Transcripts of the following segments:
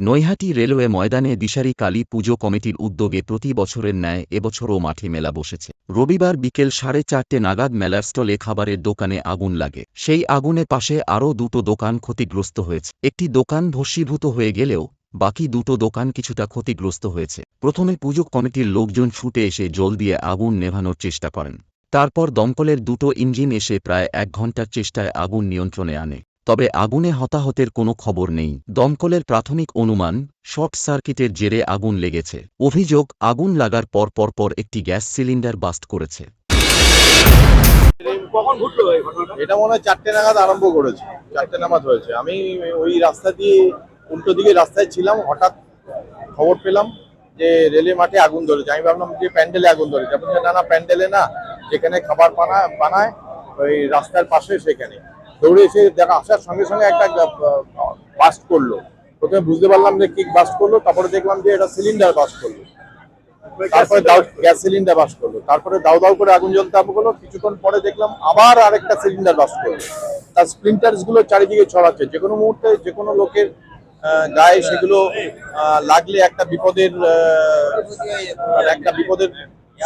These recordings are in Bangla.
নৈহাটি রেলওয়ে ময়দানে দিশারি কালী পুজো কমিটির উদ্যোগে প্রতি বছরের ন্যায় এবছরও মাঠে মেলা বসেছে। রবিবার বিকেল সাড়ে চারটে নাগাদ মেলার স্টলে খাবারের দোকানে আগুন লাগে। সেই আগুনে পাশে আরও দুটো দোকান ক্ষতিগ্রস্ত হয়েছে। একটি দোকান ভস্মীভূত হয়ে গেলেও বাকি দুটো দোকান কিছুটা ক্ষতিগ্রস্ত হয়েছে। প্রথমে পুজো কমিটির লোকজন ছুটে এসে জল দিয়ে আগুন নেভানোর চেষ্টা করেন। তারপর দমকলের দুটো ইঞ্জিন এসে প্রায় এক ঘণ্টার চেষ্টায় আগুন নিয়ন্ত্রণে আনে। তবে আগুনে হতাহতের কোনো খবর নেই। দমকলের প্রাথমিক অনুমান শর্ট সার্কিটের জেরে আগুন লেগেছে। অভিযোগ আগুন লাগার পর পরপর একটি গ্যাস সিলিন্ডার বাস্ট করেছে। কখন ঘটলো এটা মনে হয় চারটে নাগাদ আরম্ভ করেছে। চারটে নাগাদ হয়েছে। আমি ওই রাস্তা দিয়ে উল্টো দিকে রাস্তায় ছিলাম হঠাৎ খবর পেলাম যে রেলে মাঠে আগুন ধরেছে। আমি ভাবলাম যে প্যান্ডেলে আগুন ধরেছে। আপনি না না প্যান্ডেলে না যেখানে খাবার বানা বানায় ওই রাস্তার পাশে সেখানে। দৌড়ে এসে দেখা, আসার সঙ্গে সঙ্গে একটা বাস্ট করল। প্রথমে বুঝতে পারলাম যে কিক বাস্ট করল, তারপরে দেখলাম যে এটা সিলিন্ডার বাস্ট করল। তারপরে গ্যাস সিলিন্ডার বাস করল। তারপরে দাও দাও করে আগুন জ্বলতে আরম্ভ করল। কিছুক্ষণ পরে দেখলাম আবার আরেকটা সিলিন্ডার বাস করল। তার স্প্লিন্টার্সগুলো চারিদিকে ছড়াচ্ছে। যে কোনো মুহূর্তে যে কোনো লোকের গায়ে সেগুলো লাগলে একটা বিপদের একটা বিপদের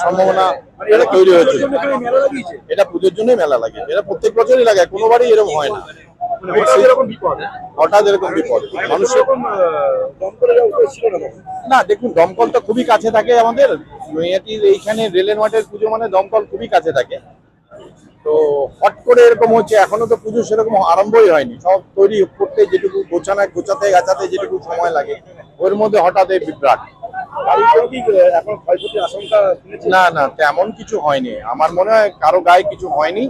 সম্ভাবনা এটা তৈরি হয়েছে। এটা পুজোর জন্যই মেলা লাগে। এটা প্রত্যেক বছরই লাগে কোনোবারই এরকম হয় না। মানে হঠাৎ এরকম বিপদ? এরকম মানুষের না দেখুন দমকল তো খুবই কাছে থাকে আমাদের। নৈহাটির এইখানে রেলের মাঠের পুজো মানে দমকল খুবই কাছে থাকে। তো হট করে এরকম হচ্ছে এখনও তো পুজো সেরকম আরম্ভই হয়নি। সব তৈরি করতে যেটুকু গোছানায় গোছাতে গাছাতে যেটুকু সময় লাগে ওর মধ্যে হঠাৎ এই বিভ্রাট। বাড়ির কি এখন ক্ষয়ক্ষতির আশঙ্কা না না তেমন কিছু হয়নি। আমার মনে হয় কারও গায়ে কিছু হয়নি।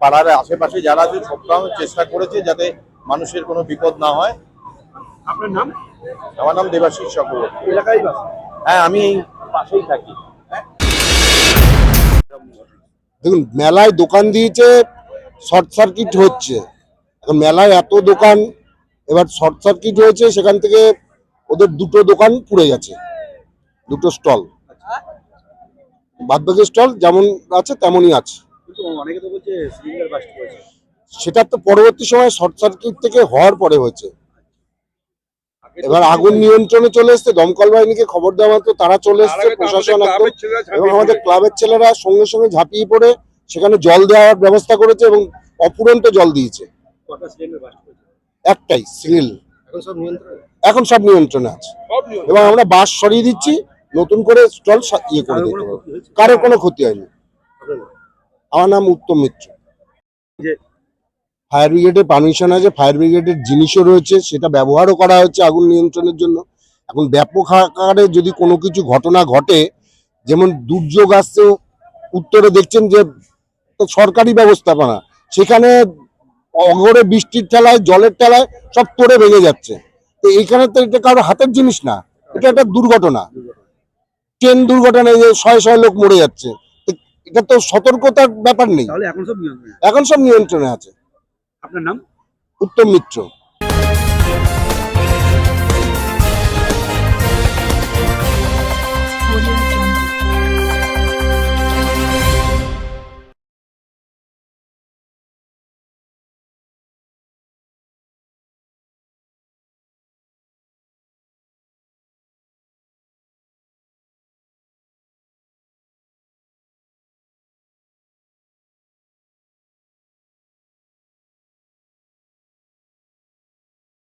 পাড়ার আশেপাশে যারা আছে সবটাও চেষ্টা করেছে যাতে মানুষের কোনো বিপদ না হয়। আপনার নাম? আমার নাম দেবাশিস চক্রবর্তী। এলাকায় হ্যাঁ আমি এই পাশেই থাকি। দেখুন মেলায় দোকান দিয়েছে শর্ট সার্কিট হচ্ছে। এখন মেলায় এত দোকান এবার শর্ট সার্কিট হয়েছে সেখান থেকে ওদের দুটো দোকান পুড়ে গেছে। দুটো স্টল। বাদবাকি স্টল যেমন আছে তেমনই আছে। সেটা তো পরবর্তী সময় শর্ট সার্কিট থেকে হওয়ার পরে হয়েছে। এবার আগুন নিয়ন্ত্রণে চলে এসছে দমকল বাহিনীকে খবর দেওয়া মাত্র তারা চলে এসছে প্রশাসন এবং আমাদের ক্লাবের ছেলেরা সঙ্গে সঙ্গে ঝাঁপিয়ে পড়ে সেখানে জল দেওয়ার ব্যবস্থা করেছে এবং অপুরন্ত জল দিয়েছে। একটাই সিঙ্গেল এখন সব নিয়ন্ত্রণ? আছে। এবং আমরা বাস সরিয়ে দিচ্ছি। নতুন করে স্টল ইয়ে করে দিতে ক্ষতি কারোর কোনো ক্ষতি হয়নি। আমার নাম উত্তম মিত্র। ফায়ার ব্রিগেডের পারমিশন আছে ফায়ার ব্রিগেডের জিনিসও রয়েছে সেটা ব্যবহারও করা হচ্ছে আগুন নিয়ন্ত্রণের জন্য। এখন ব্যাপক আকারে যদি কোনো কিছু ঘটনা ঘটে যেমন দুর্যোগ আসছে উত্তরে দেখছেন যে তো সরকারি ব্যবস্থাপনা সেখানে অঘরে বৃষ্টির ঠেলায় জলের ঠেলায় সব তোড়ে ভেঙে যাচ্ছে। তো এইখানে তো এটা কারোর হাতের জিনিস না। এটা একটা দুর্ঘটনা। ট্রেন দুর্ঘটনায় যে শয়ে শয়ে লোক মরে যাচ্ছে এটা তো সতর্কতার ব্যাপার নেই। এখন সব এখন সব নিয়ন্ত্রণে আছে। আপনার নাম? উত্তম মিত্র।